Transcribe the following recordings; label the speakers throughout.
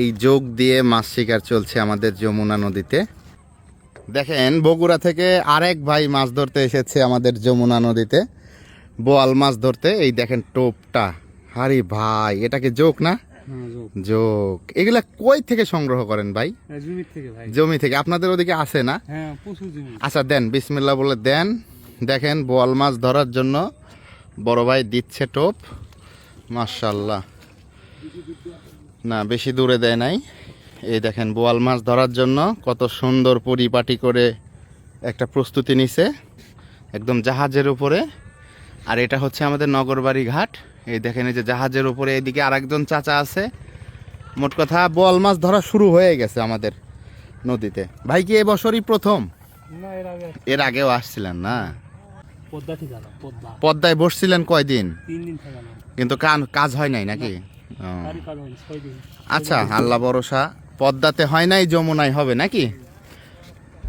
Speaker 1: এই যোগ দিয়ে মাছ শিকার চলছে আমাদের যমুনা নদীতে। দেখেন বগুড়া থেকে আরেক ভাই মাছ ধরতে এসেছে আমাদের যমুনা নদীতে। বোয়াল মাছ ধরতে এই দেখেন টোপটা। আরে ভাই এটাকে যোগ না?
Speaker 2: হ্যাঁ যোগ।
Speaker 1: এগুলা কই থেকে সংগ্রহ করেন ভাই? জমি থেকে আপনাদের ওদিকে আছে না?
Speaker 2: হ্যাঁ
Speaker 1: আচ্ছা দেন বিসমিল্লা বলে দেন। দেখেন বোয়াল মাছ ধরার জন্য বড় ভাই দিচ্ছে টোপ। মার্শাল্লাহ না বেশি দূরে দেয় নাই। এই দেখেন বোয়াল মাছ ধরার জন্য কত সুন্দর পরিপাটি করে একটা প্রস্তুতি নিছে একদম জাহাজের উপরে। আর এটা হচ্ছে আমাদের নগরবাড়ি ঘাট। এই দেখেন এই যে জাহাজের উপরে এদিকে আরেকজন চাচা আছে। মোট কথা বোয়াল মাছ ধরা শুরু হয়ে গেছে আমাদের নদীতে। ভাই কি এবছরই প্রথম?
Speaker 2: এর
Speaker 1: আগেও আসছিলেন না?
Speaker 2: পদ্মা
Speaker 1: পদ্মায় বসছিলেন কয়দিন? কিন্তু কান কাজ হয় নাই নাকি? আচ্ছা আল্লাহ ভরসা। পদ্মাতে হয় নাই, যমুনায় হবে নাকি?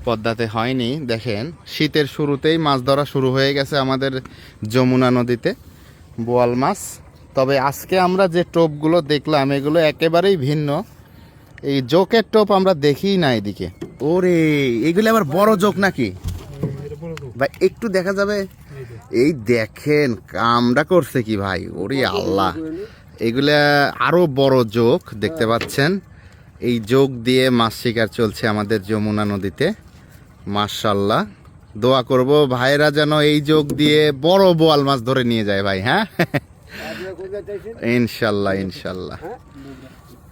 Speaker 1: পদ্মাতে হয়নি, দেখেন। শীতের শুরুতেই মাছ ধরা শুরু হয়ে গেছে আমাদের যমুনা নদীতে, বোয়াল মাছ। তবে আজকে আমরা যে টোপগুলো দেখলাম, এগুলো একেবারেই ভিন্ন। এই জোকের টোপ আমরা দেখি না এদিকে। ওরে, এগুলো আবার বড় জোক নাকি? ভাই, একটু দেখা যাবে?
Speaker 2: এই
Speaker 1: দেখেন কামটা করছে কি ভাই? ওরে আল্লাহ। এগুলা আরও বড় যোগ দেখতে পাচ্ছেন। এই যোগ দিয়ে মাছ শিকার চলছে আমাদের যমুনা নদীতে। মাশাল্লাহ দোয়া করব ভাইরা যেন এই যোগ দিয়ে বড় বোয়াল মাছ ধরে নিয়ে যায় ভাই হ্যাঁ? ইনশাল্লাহ ইনশাল্লাহ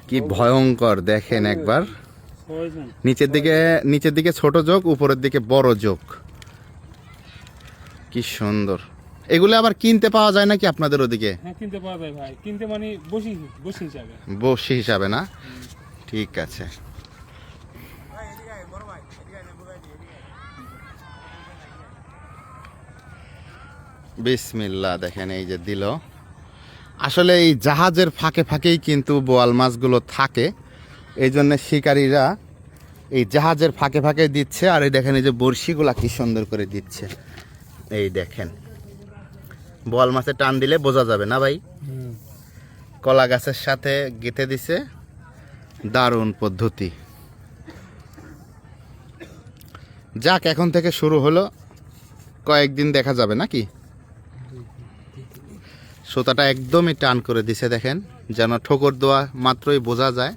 Speaker 1: কি ভয়ঙ্কর, দেখেন একবার। নিচের দিকে নিচের দিকে ছোট যোগ, উপরের দিকে বড় যোগ। কি সুন্দর। এগুলো আবার কিনতে পাওয়া যায় নাকি আপনাদের ওদিকে?
Speaker 2: হ্যাঁ কিনতে পাওয়া যায় ভাই। কিনতে মানে বসি বসি হিসাবে।
Speaker 1: বসি হিসাবে না? ঠিক আছে। বিসমিল্লা দেখেন এই যে দিল। আসলে এই জাহাজের ফাঁকে ফাঁকেই কিন্তু বোয়াল মাছগুলো থাকে। এই জন্য শিকারীরা এই জাহাজের ফাঁকে ফাঁকে দিচ্ছে। আর এই দেখেন এই যে বড়শিগুলা কি সুন্দর করে দিচ্ছে। এই দেখেন। বোয়াল মাছে টান দিলে বোঝা যাবে না ভাই? কলা গাছের সাথে গেঁথে দিছে। দারুণ পদ্ধতি। যাক এখন থেকে শুরু হলো। কয়েকদিন দেখা যাবে নাকি? সুতাটা একদমই টান করে দিছে দেখেন। যেন ঠোকর দেওয়া মাত্রই বোঝা যায়।